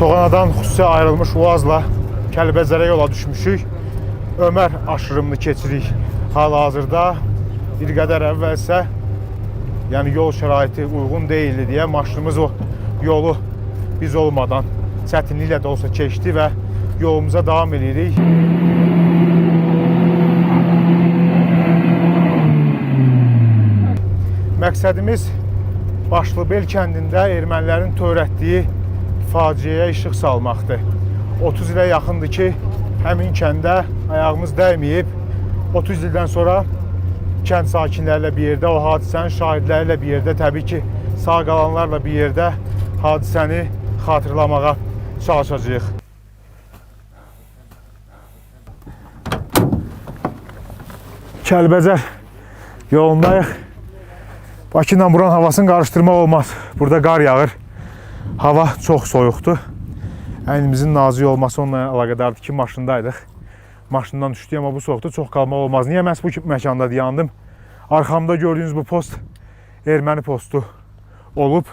Toğanadan xüsusi ayrılmış Uazla Kəlbəzərə yola düşmüşük. Ömər aşırımını keçirik. Hal-hazırda bir qədər əvvəlsə yəni yol şəraiti uyğun deyildi deyə maşınımız o yolu biz olmadan çətinliklə də olsa keçdi və yolumuza davam edirik. Məqsədimiz Başlıbel kəndində ermənilərin törətdiyi faciəyə işıq salmaqdır. 30 ilə yaxındır ki, həmin kəndə ayağımız dəyməyib. 30 ildən sonra kənd sakinləri ilə bir yerdə, o hadisənin şahidləri ilə bir yerdə, təbii ki, sağ qalanlarla bir yerdə hadisəni xatırlamağa çalışacağıq. Kəlbəcər yolundayıq. Bakı ilə buranın havasını qarışdırmaq olmaz. Burada qar yağır. Hava çox soyuqdur. Əynimizin nazik olması onunla əlaqədardır ki, maşındaydıq. Maşından düşdük, amma bu soyuqda çox qalmaq olmaz. Niyə məhz bu məkanda dayandım? Arxamda gördüyünüz bu post erməni postu olub.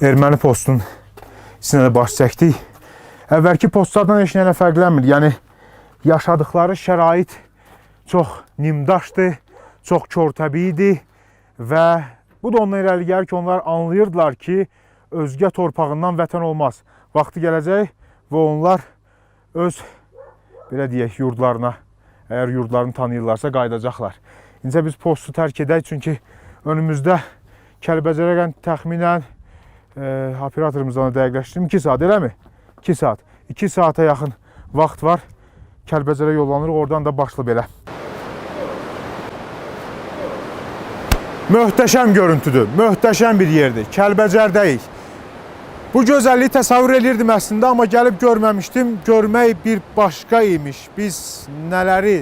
Erməni postun içinə də baş çəkdik. Əvvəlki postlardan heç nə fərqlənmir. Yəni yaşadıkları şərait çox nimdaşdır, çox körtəbii və bu da ondan irəli gəlir ki, onlar anlayırdılar ki, özgə torpağından vətən olmaz. Vaxtı gələcək və onlar öz belə deyək yurdlarına, əgər yurdlarını tanıyırlarsa qayıdacaqlar. İncə biz postu tərk edək çünki önümüzdə Kəlbəcərə təxminən e, operatorumuzdan da dəqiqləşdirim 2 saat eləmi? 2 saat. 2 saata yaxın vaxt var. Kəlbəcərə yollanırıq, oradan da başlı belə. Möhtəşəm görüntüdür, möhtəşəm bir yerdir. Kəlbəcərdəyik. Bu gözəlliyi təsəvvür edirdim əslində, amma gəlib görməmişdim. Görmək bir başqa imiş. Biz nələri,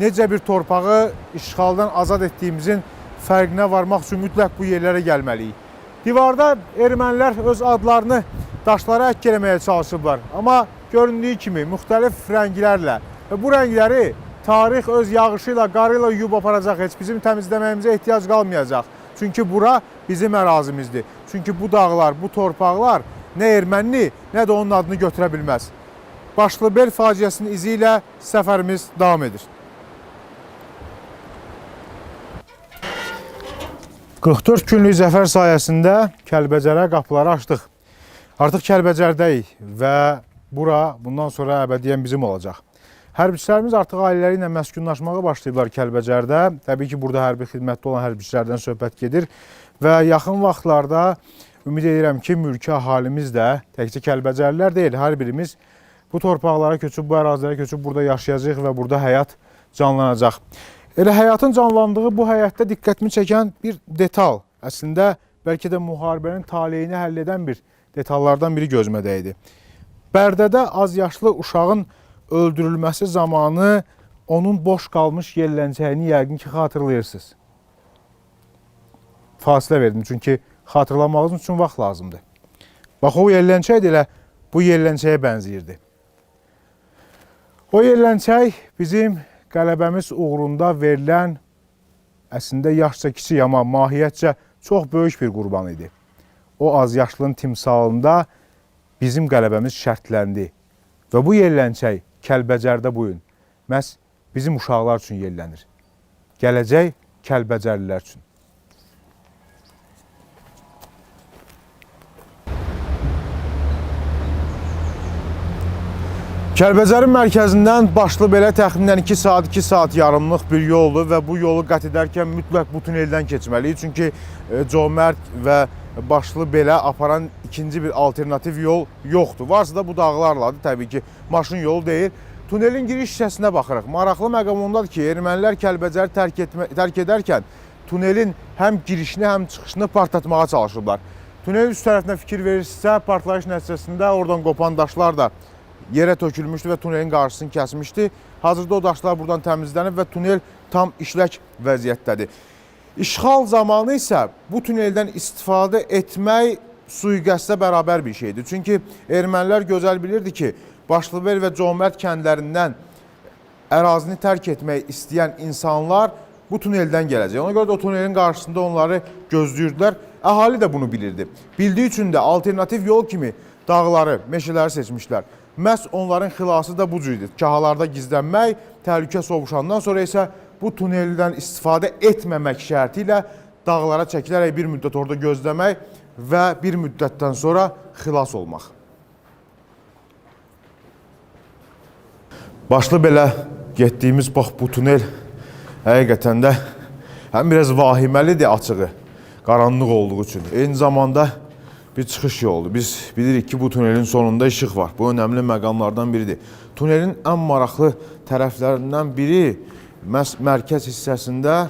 necə bir torpağı işğaldan azad etdiyimizin fərqinə varmaq üçün mütləq bu yerlərə gəlməliyik. Divarda ermənilər öz adlarını daşlara əkk eləməyə çalışıblar. Amma göründüyü kimi müxtəlif rənglərlə və bu rəngləri tarix öz yağışı ilə, qarı ilə aparacaq. Heç bizim təmizləməyimizə ehtiyac qalmayacaq. Çünki bura bizim ərazimizdir. Çünki bu dağlar, bu torpaqlar nə erməni, nə də onun adını götürə bilməz. Başlıbel faciəsinin izi ilə səfərimiz davam edir. 44 günlük zəfər sayəsində Kəlbəcərə qapıları açdıq. Artıq Kəlbəcərdəyik və bura bundan sonra əbədiyyən bizim olacaq. Hərbiçilərimiz artıq ailələri ilə məskunlaşmağa başlayıblar Kəlbəcərdə. Təbii ki, burada hərbi xidmətdə olan hərbiçilərdən söhbət gedir və yaxın vaxtlarda ümid edirəm ki, mülki əhalimiz də təkcə Kəlbəcərlilər deyil, hər birimiz bu torpaqlara köçüb, bu ərazilərə köçüb burada yaşayacağıq və burada həyat canlanacaq. Elə həyatın canlandığı bu həyatda diqqətimi çəkən bir detal, əslində bəlkə də müharibənin taleyini həll edən bir detallardan biri gözümə dəydi. Bərdədə az yaşlı uşağın öldürülməsi zamanı onun boş qalmış yelləncəyini yəqin ki, xatırlayırsınız. Fasilə verdim çünki xatırlamağınız üçün vaxt lazımdır. Bax o yelləncək də elə bu yelləncəyə bənzəyirdi. O yelləncək bizim qələbəmiz uğrunda verilən əslində yaşca kiçik amma mahiyyətcə çox böyük bir qurban idi. O az yaşlının timsalında bizim qələbəmiz şərtləndi və bu yelləncək Kəlbəcərdə bu gün məhz bizim uşaqlar üçün yellənir. Gələcək Kəlbəcərlilər üçün. Kəlbəcərin mərkəzindən başlı belə təxminən 2 saat, 2 saat yarımlıq bir yoldur və bu yolu qət edərkən mütləq bu tuneldən keçməliyik. Çünki e, Comərd və başlı belə aparan ikinci bir alternativ yol yoxdur. Varsa da bu dağlarladır təbii ki, maşın yolu deyil. Tunelin giriş hissəsinə baxırıq. Maraqlı məqam ondadır ki, ermənilər Kəlbəcəri tərk, etmə, tərk edərkən tunelin həm girişini, həm çıxışını partlatmağa çalışıblar. Tunelin üst tərəfinə fikir verirsinizsə, partlayış nəticəsində oradan qopan daşlar da yerə tökülmüşdü və tunelin qarşısını kəsmişdi. Hazırda o daşlar buradan təmizlənib və tunel tam işlək vəziyyətdədir. İşğal zamanı isə bu tuneldən istifadə etmək sui-qəsdə bərabər bir şeydir. Çünki ermənilər gözəl bilirdi ki, Başlıbel və Comərd kəndlərindən ərazini tərk etmək istəyən insanlar bu tuneldən gələcək. Ona görə də o tunelin qarşısında onları gözləyirdilər. Əhali də bunu bilirdi. Bildiyi üçün də alternativ yol kimi dağları, meşələri seçmişlər. Məhz onların xilası da bu cür idi. Kahalarda gizlənmək, təhlükə sovuşandan sonra isə bu tuneldən istifadə etməmək şərti ilə dağlara çəkilərək bir müddət orada gözləmək və bir müddətdən sonra xilas olmaq. Başlı belə getdiyimiz bax bu tunel həqiqətən də həm biraz vahiməlidir açığı, qaranlıq olduğu üçün. Eyni zamanda bir çıxış yoludur. Biz bilirik ki, bu tunelin sonunda işıq var. Bu önəmli məqamlardan biridir. Tunelin ən maraqlı tərəflərindən biri mərkəz hissəsində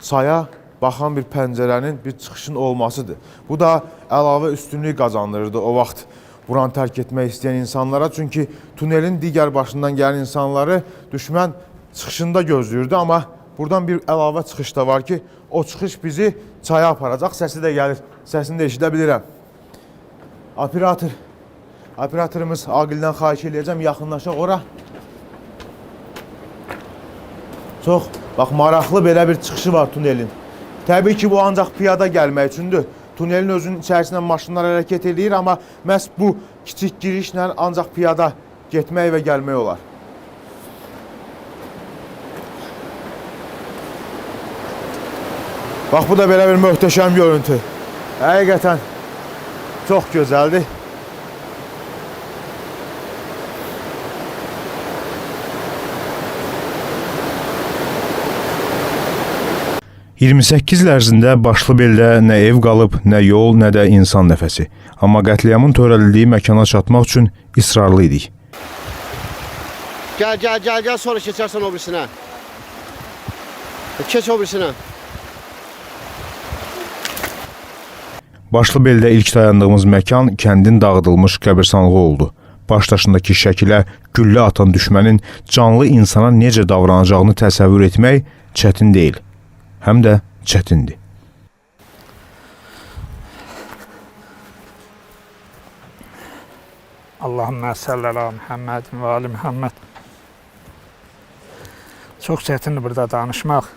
saya baxan bir pəncərənin, bir çıxışın olmasıdır. Bu da əlavə üstünlük qazandırırdı o vaxt buranı tərk etmək istəyən insanlara. Çünki tunelin digər başından gələn insanları düşmən çıxışında gözləyirdi, amma buradan bir əlavə çıxış da var ki, o çıxış bizi çaya aparacaq. Səsi də gəlir. Səsini də eşidə bilirəm. Operator, operatorımız Aqildən xahiş eləyəcəm, yaxınlaşaq ora. Çox, bax maraqlı belə bir çıxışı var tunelin. Təbii ki, bu ancaq piyada gəlmək üçündür. Tunelin özünün içərisindən maşınlar hərəkət edir, amma məhz bu kiçik girişlə ancaq piyada getmək və gəlmək olar. Bax bu da belə bir möhtəşəm görüntü. Həqiqətən çox gözəldir. – 28 il ərzində Başlıbeldə nə ev qalıb, nə yol, nə də insan nəfəsi. Amma qətliamın törədildiyi məkana çatmaq üçün israrlı idik. Gel gel gel gel sonra geçersen o birisine. Geç o birisine. Başlıbeldə ilk dayandığımız məkan kəndin dağıdılmış qəbirstanlığı oldu. Başdaşındakı şəkilə güllə atan düşmənin canlı insana necə davranacağını təsəvvür etmək çətin deyil. Həm də çətindir. Allahümme salli ala Muhammed ve ali Muhammed. Çox çətindir burada danışmaq.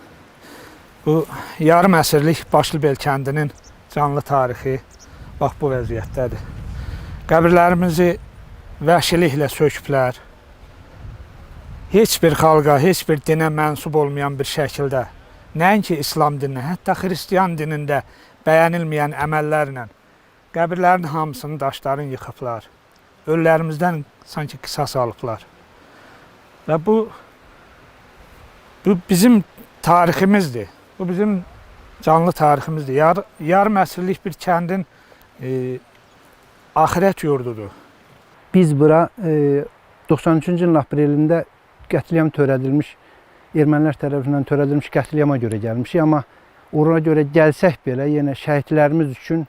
Bu yarım əsrlik Başlıbel kəndinin canlı tarixi bax bu vəziyyətdədir. Qəbirlərimizi vəhşiliklə söküblər. Heç bir xalqa, heç bir dinə mənsub olmayan bir şəkildə, nəinki İslam dininə, hətta Xristian dinində bəyənilməyən əməllərlə qəbirlərin hamısını daşların yıxıblar. Ölülərimizdən sanki qisas alıblar. Və bu bu bizim tariximizdir. Bu bizim canlı tariximizdir. Yar, yarım əsrlik bir kəndin e, axirət yurdudur. Biz bura e, 93-cü ilin aprelində qətliam törədilmiş ermənilər tərəfindən törədilmiş qətliama görə gəlmişik, amma ora görə gəlsək belə yenə şəhidlərimiz üçün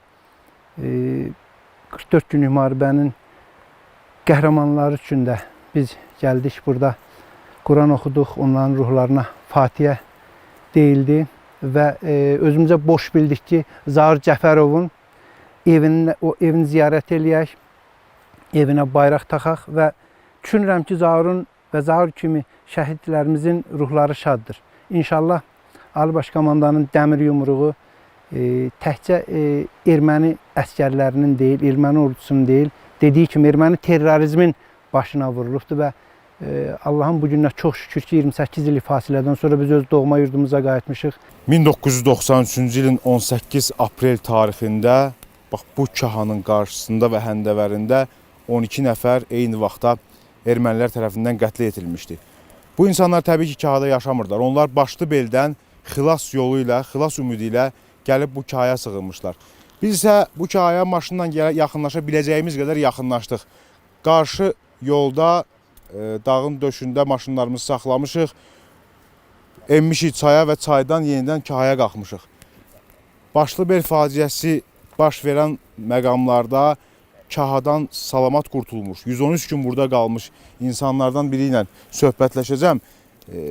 e, 44 günlük müharibənin qəhrəmanları üçün də biz gəldik burada. Quran oxuduq, onların ruhlarına Fatihə deyildi və e, özümüzə boş bildik ki, Zahir Cəfərovun evini, o evini ziyarət eləyək, evinə bayraq taxaq və düşünürəm ki, Zahirun və Zahir kimi şəhidlərimizin ruhları şaddır. İnşallah Ali Baş Komandanın dəmir yumruğu e, təkcə e, erməni əskərlərinin deyil, erməni ordusunun deyil, dediyi kimi erməni terrorizmin başına vurulubdur və e, Allahın bu gününə çox şükür ki, 28 illik fasilədən sonra biz öz doğma yurdumuza qayıtmışıq. 1993-cü ilin 18 aprel tarixində bax bu kahanın qarşısında və həndəvərində 12 nəfər eyni vaxtda ermənilər tərəfindən qətlə yetilmişdi. Bu insanlar təbii ki, kahada yaşamırlar. Onlar başlı beldən xilas yolu ilə, xilas ümidi ilə gəlib bu kahaya sığınmışlar. Biz isə bu kahaya maşınla yaxınlaşa biləcəyimiz qədər yaxınlaşdıq. Qarşı yolda e, dağın döşündə maşınlarımızı saxlamışıq. Enmişik çaya və çaydan yenidən kahaya qalxmışıq. Başlıbel faciəsi baş verən məqamlarda kahadan salamat qurtulmuş, 113 gün burada qalmış insanlardan biri ilə söhbətləşəcəm. E,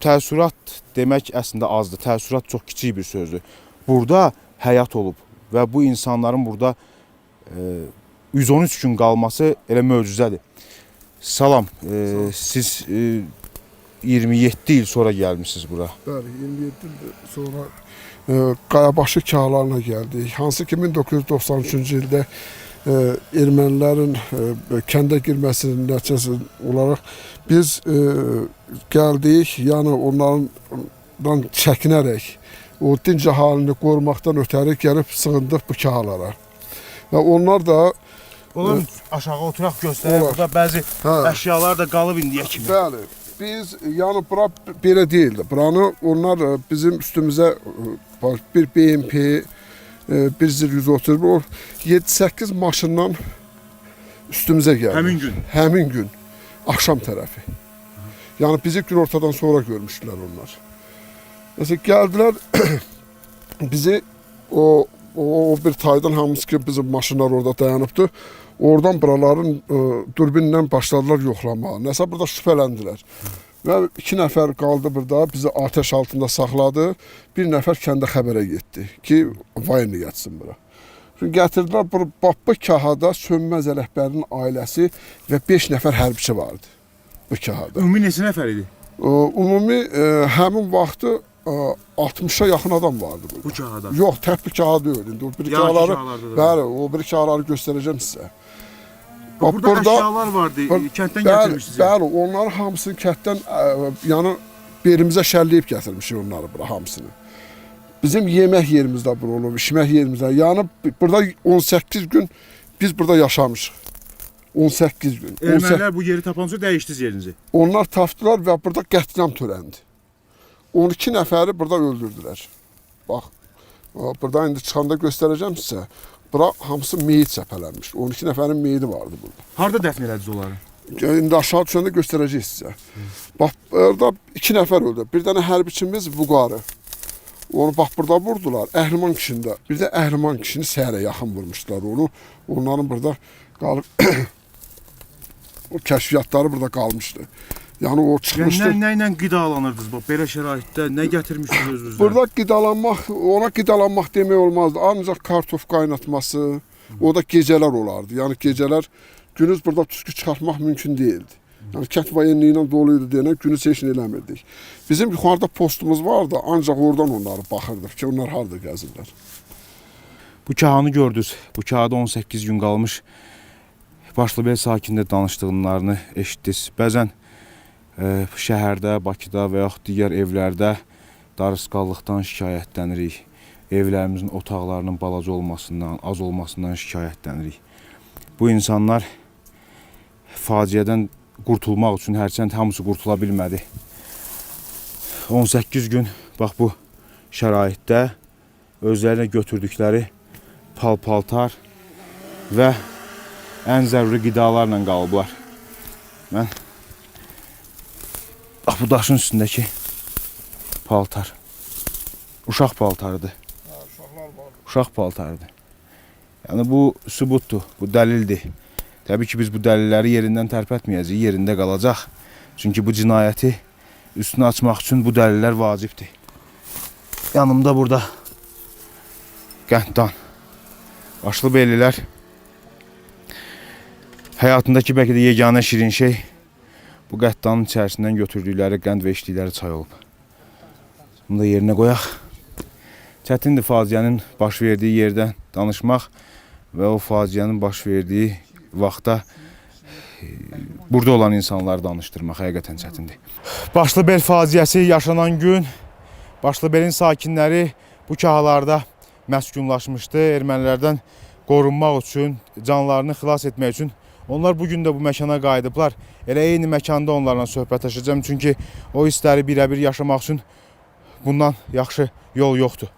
təəssürat demək əslində azdır. Təəssürat çox kiçik bir sözdür. Burada həyat olub və bu insanların burada e, 113 gün qalması elə möcüzədir. Salam, e, siz e, 27 il sonra gəlmisiniz bura. Bəli, 27 il sonra Qayabaşı kahlarına gəldik. Hansı ki 1993-cü ildə e, ermənilərin e, kəndə girməsinin nəticəsi olaraq biz e, gəldik, yəni onlardan çəkinərək o dinc əhalini qorumaqdan ötəri gəlib sığındıq bu kahlara. Və onlar da Olur aşağı oturaq göstərək. Olar. Burada bəzi hə, əşyalar da qalıb indiyə kimi. Bəli. Biz yəni bura belə deyildi. Buranı onlar e, bizim üstümüzə e, bir BMP, e, bir zir 130 o 7-8 maşından üstümüzə gəldi. Həmin gün. Həmin gün axşam tərəfi. Yəni bizi günortadan sonra görmüşdülər onlar. Məsələn gəldilər bizi o o, o bir taydan hamısı ki bizim maşınlar orada dayanıbdı. Oradan buraların e, durbinlə başladılar yoxlamağa. Nəsə burada şübhələndilər. Və iki nəfər qaldı burada, bizi atəş altında saxladı. Bir nəfər kəndə xəbərə getdi ki, vayını yatsın bura. Şimdi gətirdilər bu Babba Kahada Sönməz Ələkbərinin ailəsi və 5 nəfər hərbiçi vardı bu kahada. Ümumi neçə nəfər idi E, Ümumi e, həmin vaxtı e, 60-a yaxın adam vardı burada. bu kahada? Yox, tək bir kaha deyil. İndi o bir da. bəli, o bir kahaları göstərəcəm sizə. Bax, burada, əşyalar vardı. Bur- Kənddən Bəli, gətirmişsiniz. bəli, onların hamısını kənddən ə, yəni belimizə şəlləyib gətirmişik onları bura hamısını. Bizim yemək yerimiz də bura olub, içmək yerimiz də. Yəni burada 18 gün biz burada yaşamışıq. 18 gün. 18 Ermənilər bu yeri tapanca dəyişdiniz yerinizi. Onlar tapdılar və burada qətliam törəndi. 12 nəfəri burada öldürdülər. Bax, burada indi çıxanda göstərəcəm sizə. Bura hamısı meyit səpələnmiş. 12 nəfərin meyidi vardı burada. Harda dəfn elədiniz onları? İndi aşağı düşəndə göstərəcəyik sizə. Bax, orada iki nəfər öldü. Bir dənə hərbiçimiz Vüqarı. Onu bax burada vurdular. Əhliman kişində. Bir də Əhliman kişini səhərə yaxın vurmuşdular onu. Onların burada qalıb o kəşfiyyatları burada qalmışdı. Yəni o Yəni çıxmışdı. nə, nə ilə qidalanırdınız bax belə şəraitdə? Nə gətirmişdiniz özünüzlə? Burada qidalanmaq, ona qidalanmaq demək olmazdı. Ancaq kartof qaynatması, o da gecələr olardı. Yəni gecələr günüz burada tüskü çıxartmaq mümkün deyildi. Yəni kənd vayenliyi ilə dolu idi deyənə günüz heç nə eləmirdik. Bizim yuxarıda postumuz vardı, ancaq oradan onları baxırdıq ki, onlar harda gəzirlər. Bu kahanı gördünüz. Bu kahada 18 gün qalmış Başlıbel sakinlə danışdıqlarını eşitdiniz. Bəzən şəhərdə, Bakıda və yaxud digər evlərdə darısqallıqdan şikayətlənirik. Evlərimizin otaqlarının balaca olmasından, az olmasından şikayətlənirik. Bu insanlar faciədən qurtulmaq üçün hərçənd hamısı qurtula bilmədi. 18 gün bax bu şəraitdə özlərinə götürdükləri pal-paltar və ən zəruri qidalarla qalıblar. Mən bax bu daşın üstündəki paltar uşaq paltarıdır. Uşaq paltarıdır. Yəni bu sübutdur, bu dəlildir. Təbii ki biz bu dəlilləri yerindən tərpətməyəcəyik, yerində qalacaq. Çünki bu cinayəti üstünü açmaq üçün bu dəlillər vacibdir. Yanımda burada Qənddan Başlı bellilər həyatındakı bəlkə də yeganə şirin şey bu qəddanın içərisindən götürdükləri qənd və içdikləri çay olub. Bunu da yerinə qoyaq. Çətindir faciənin baş verdiyi yerdən danışmaq və o faciənin baş verdiyi vaxtda e, burada olan insanları danışdırmaq həqiqətən çətindir. Başlıbel faciəsi yaşanan gün Başlıbelin sakinləri bu kahalarda məskunlaşmışdı. Ermənilərdən qorunmaq üçün, canlarını xilas etmək üçün onlar bu gün də bu məkana qayıdıblar. Elə eyni məkanda onlarla söhbətləşəcəm çünki o hissləri birəbir yaşamaq üçün bundan yaxşı yol yoxdur.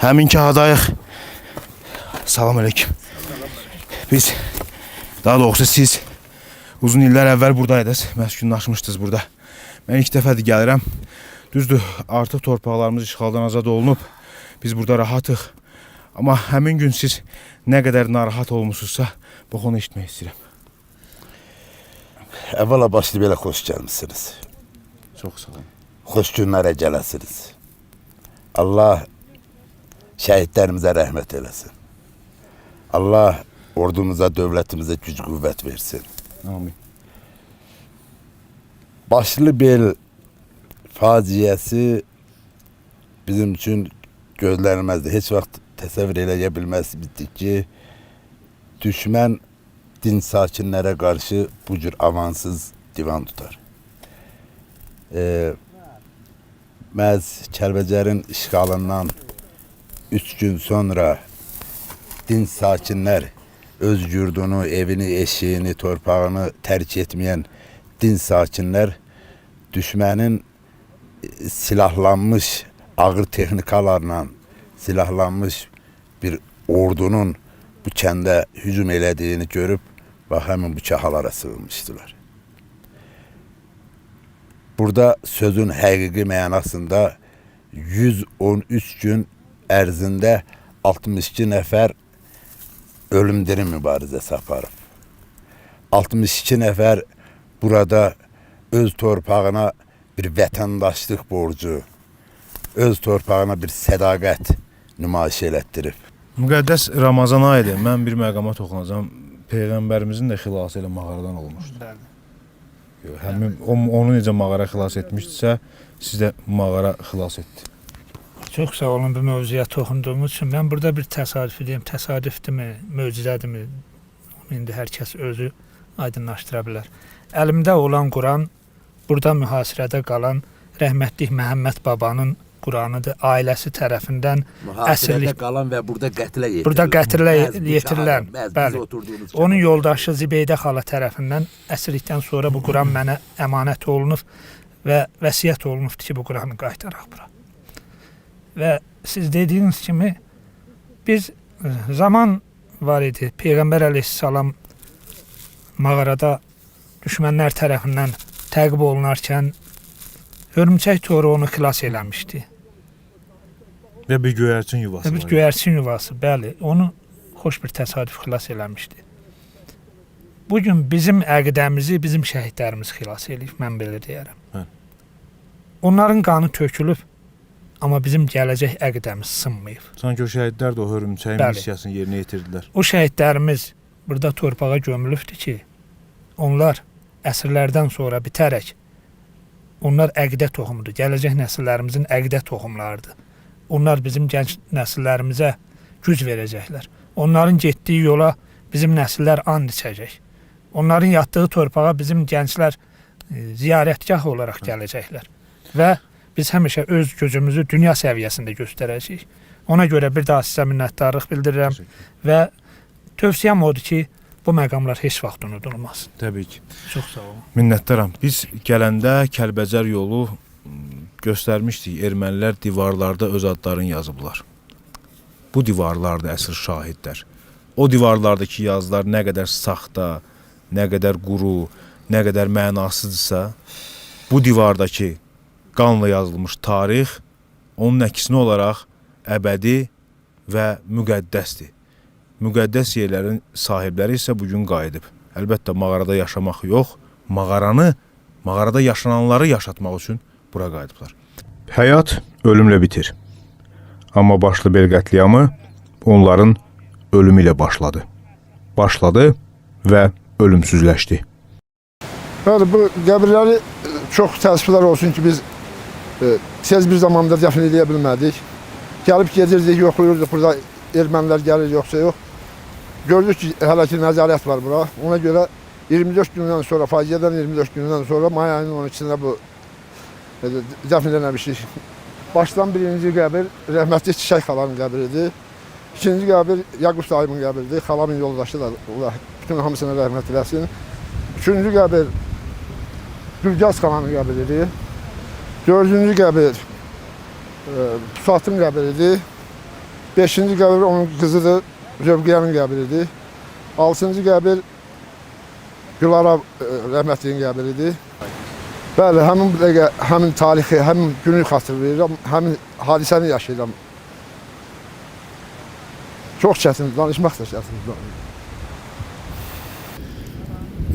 Həmin kahadayıq. Salam əleykum. Biz daha doğrusu siz uzun illər əvvəl burdaydınız, məskunlaşmışdınız burada. Mən ilk dəfədir gəlirəm. Düzdür, artıq torpaqlarımız işğaldan azad olunub. Biz burada rahatıq. Amma həmin gün siz nə qədər narahat olmusunuzsa, bax onu eşitmək istəyirəm. Əvvəla başlı belə xoş gəlmisiniz. Çox sağ olun. Xoş günlərə gələsiniz. Allah şəhidlərimizə rəhmət eləsin. Allah ordumuza, devletimize güç kuvvet versin. Amin. Başlıbel faciəsi bizim üçün gözlənilməzdir. Heç vaxt təsəvvür eləyə ki, düşmən din sakinlərə qarşı bu cür avansız divan tutar. E, məhz Kəlbəcərin işğalından 3 gün sonra din sakinlər öz yurdunu, evini, eşiğini, torpağını tərk etməyən din sakinlər düşmənin silahlanmış ağır texnikalarla silahlanmış bir ordunun bu kəndə hücum elədiyini görüb bax həmin bu kahalara sığınmışdılar. Burada sözün həqiqi mənasında 113 gün ərzində 62 nəfər ölüm-dirim mübarizəsi aparıb. 62 nəfər burada öz torpağına bir vətəndaşlıq borcu, öz torpağına bir sədaqət nümayiş elətdirib. Müqəddəs Ramazan ayıdır. Mən bir məqama toxunacağam. Peyğəmbərimizin də xilası elə mağaradan olmuşdu. Yox, Həmin o, onu necə mağara xilas etmişdisə, siz də mağara xilas etdi. Çox sağ olun bu mövzuya toxunduğunuz üçün. Mən burada bir təsadüf deyim, təsadüfdürmü, möcüzədirmi? Onu indi hər kəs özü aydınlaşdıra bilər. Əlimdə olan Quran burada mühasirədə qalan rəhmətlik Məhəmməd babanın Quranıdır. Ailəsi tərəfindən Əsirlik- qalan və burada qətlə yetirilən. Burada qətlə yetirilən, bəli. Onun yoldaşı Zibeydə xala tərəfindən əsirlikdən sonra bu Quran mənə əmanət olunub və vəsiyyət olunubdur ki, bu Quranı qaytaraq bura. Və siz dediyiniz kimi biz e, zaman var idi. Peyğəmbər əleyhissalam mağarada düşmənlər tərəfindən təqib olunarkən hörümçək toru onu xilas eləmişdi. Və bir göyərçin yuvası Və bir göyərçin yuvası, bəli, onu xoş bir təsadüf xilas eləmişdi. Bu gün bizim əqidəmizi bizim şəhidlərimiz xilas eləyib, mən belə deyərəm. Hə. Onların qanı tökülüb, amma bizim gələcək əqidəmiz sınmayıb. Sanki o şəhidlər də o hörümçəyin missiyasını yerinə yetirdilər. O şəhidlərimiz burada torpağa gömülübdür ki, onlar əsrlərdən sonra bitərək onlar əqidə toxumudur. Gələcək nəsillərimizin əqidə toxumlarıdır. Onlar bizim gənc nəsillərimizə güc verəcəklər. Onların getdiyi yola bizim nəsillər and içəcək. Onların yatdığı torpağa bizim gənclər e, ziyarətgah olaraq gələcəklər. Və biz həmişə öz gücümüzü dünya səviyyəsində göstərəcəyik. Ona görə bir daha sizə minnətdarlıq bildirirəm və tövsiyəm odur ki, bu məqamlar heç vaxt unudulmasın. Təbii ki. Çox sağ olun. Minnətdaram. Biz gələndə Kəlbəcər yolu m, göstərmişdik. Ermənilər divarlarda öz adlarını yazıblar. Bu divarlarda əsr şahidlər. O divarlardakı yazılar nə qədər saxta, nə qədər quru, nə qədər mənasızdırsa, bu divardakı qanla yazılmış tarix onun əksinə olaraq əbədi və müqəddəsdir. Müqəddəs yerlərin sahibləri isə bu gün qayıdıb. Əlbəttə mağarada yaşamaq yox, mağaranı, mağarada yaşananları yaşatmaq üçün bura qayıdıblar. Həyat ölümlə bitir. Amma başlı bel qətliamı onların ölümü ilə başladı. Başladı və ölümsüzləşdi. Bəli, bu qəbirləri çox təəssüflər olsun ki, biz e, tez bir zamanda dəfn edə bilmədik. Gəlib gedirdik, yoxlayırdıq burada ermənilər gəlir yoxsa yox. Gördük ki, hələ ki nəzarət var bura. Ona görə 24 gündən sonra, faciədən 24 gündən sonra may ayının 12-də bu dəfn eləmişik. Başdan birinci qəbir rəhmətli Çiçək xalanın qəbridir. İkinci qəbir Yaqub sahibimin qəbridir. Xalamın yoldaşı da Allah bütün hamısına rəhmət eləsin. Üçüncü qəbir Gülgaz xananın qəbridir. Dördüncü qəbir e, Pusatın qəbridir. Beşinci qəbir onun qızıdır. Zövqiyanın qəbridir. Altıncı qəbir Gülara e, rəhmətliyin qəbridir. Bəli, həmin həmin tarixi, həmin günü xatırlayıram, həmin hadisəni yaşayıram. Çox çətindir, danışmaq da çətindir.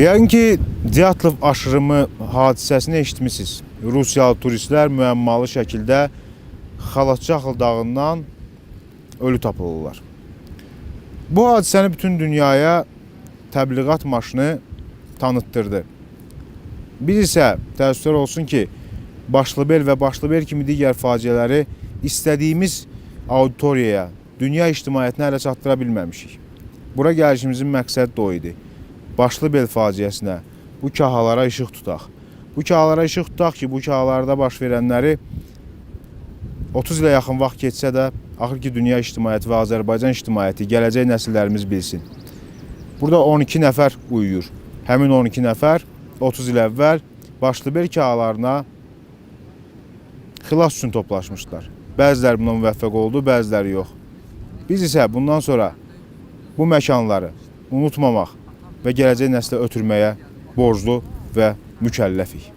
Yəqin ki, Diatlov aşırımı hadisəsini eşitmisiniz. Rusiyalı turistlər müəmmalı şəkildə Xalatçaxıl dağından ölü tapılırlar. Bu hadisəni bütün dünyaya təbliğat maşını tanıtdırdı. Biz isə təəssüflər olsun ki, Başlıbel və Başlıbel kimi digər faciələri istədiyimiz auditoriyaya, dünya ictimaiyyətinə hələ çatdıra bilməmişik. Bura gəlişimizin məqsədi də o idi. Başlıbel faciəsinə, bu kahalara işıq tutaq. Bu kahalara işıq tutaq ki, bu kahalarda baş verənləri 30 ilə yaxın vaxt keçsə də, axır ki, dünya ictimaiyyəti və Azərbaycan ictimaiyyəti, gələcək nəsillərimiz bilsin. Burada 12 nəfər uyuyur. Həmin 12 nəfər 30 il əvvəl Başlıbel kahalarına xilas üçün toplaşmışlar. Bəziləri buna müvəffəq oldu, bəziləri yox. Biz isə bundan sonra bu məkanları unutmamaq və gələcək nəslə ötürməyə borclu və mükəlləfik.